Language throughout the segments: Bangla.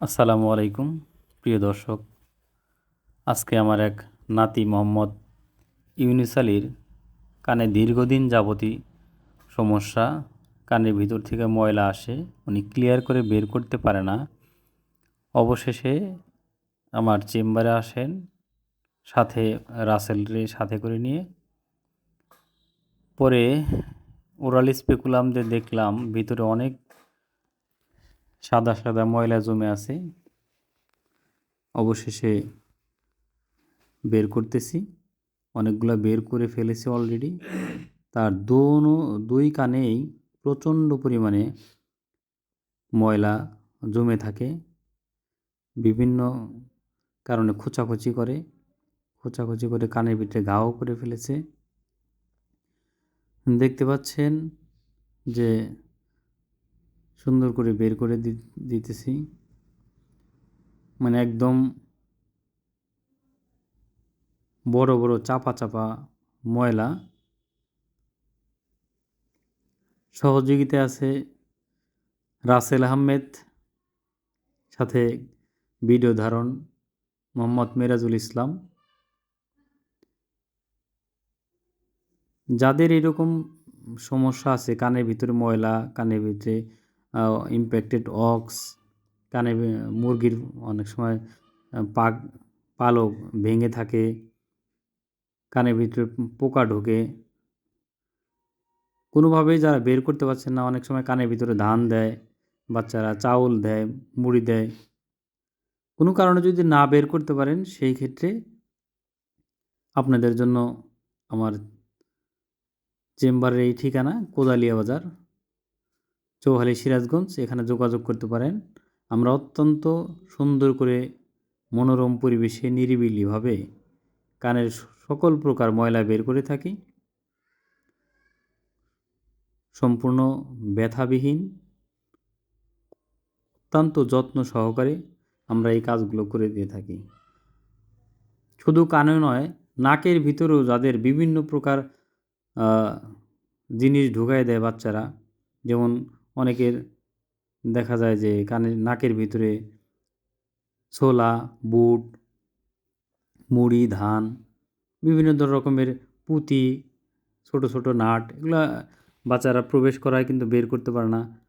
আসসালামু আলাইকুম, প্রিয় দর্শক। আজকে আমার এক নাতি মোহাম্মদ ইউনিস আলীর কানে দীর্ঘদিন যাবতী সমস্যা কানের ভিতর থেকে ময়লা আসে, উনি ক্লিয়ার করে বের করতে পারে না। অবশেষে আমার চেম্বারে আসেন, সাথে রাসেলরে সাথে করে নিয়ে। পরে ওরাল স্পেকুলামদের দেখলাম ভিতরে অনেক সাদা সাদা ময়লা জমে আছে। অবশেষে বের করতেছি। অনেকগুলো বের করে ফেলেছি অলরেডি তার দোনো, দুই কানেই প্রচণ্ড পরিমাণে ময়লা জমে থাকে। বিভিন্ন কারণে খোঁচাখুচি করে। খোঁচাখুচি করে কানের ভিতরে ঘাও করে ফেলেছে। দেখতে পাচ্ছেন যে সুন্দর করে বের করে দিতেছি। মানে একদম বড় বড়, চাপা চাপা ময়লা। সহযোগিতা আছে রাসেল আহমেদ, সাথে ভিডিও ধারণ মোহাম্মদ মেরাজুল ইসলাম। যাদের এরকম সমস্যা আছে, কানের ভিতরে ময়লা, কানের ভিতরে ইম্প্যাক্টেড অক্স কানে মুরগির অনেক সময় পাক, পালক ভেঙে থাকে, কানের ভিতরে পোকা ঢোকে। কোনোভাবেই যারা বের করতে পারছেন না, অনেক সময় কানের ভিতরে ধান দেয়, বাচ্চারা চাউল দেয়, মুড়ি দেয়। কোনো কারণে যদি না বের করতে পারেন, সেই ক্ষেত্রে আপনাদের জন্য আমার চেম্বারের এই ঠিকানা, কোদালিয়া বাজার। চৌহালি সিরাজগঞ্জ, এখানে যোগাযোগ করতে পারেন। আমরা অত্যন্ত সুন্দর করে মনোরম পরিবেশে নিরিবিলিভাবে কানের সকল প্রকার ময়লা বের করে থাকি। সম্পূর্ণ ব্যথাবিহীন, অত্যন্ত যত্ন সহকারে আমরা এই কাজগুলো করে দিয়ে থাকি। শুধু কানে নয়, নাকের ভিতরেও যাদের বিভিন্ন প্রকার জিনিস ঢুকাই দেয় বাচ্চারা, যেমন অনেকের দেখা যায় যে কানের নাকের ভিতরে ছোলা, বুট, মুড়ি, ধান, বিভিন্ন রকমের পুঁতি, ছোট ছোট নাট, এগুলো বাচ্চারা প্রবেশ করায় কিন্তু বের করতে পারে না।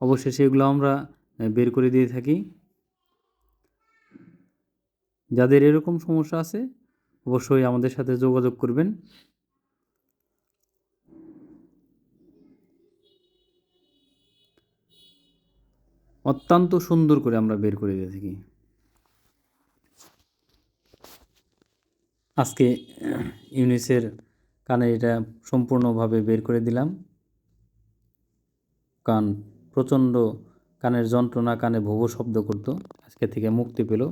অবশ্যই সেগুলো আমরা বের করে দিয়ে থাকি। যাদের এরকম সমস্যা আছে, অবশ্যই আমাদের সাথে যোগাযোগ করবেন। অত্যন্ত সুন্দর করে আমরা বের করে দিয়ে থাকি। আজকে ইউনিসের কানে এটা সম্পূর্ণভাবে বের করে দিলাম। কান প্রচণ্ড কানের যন্ত্রণা, কানে ভোগ শব্দ করতো। আজকে থেকে মুক্তি পেল।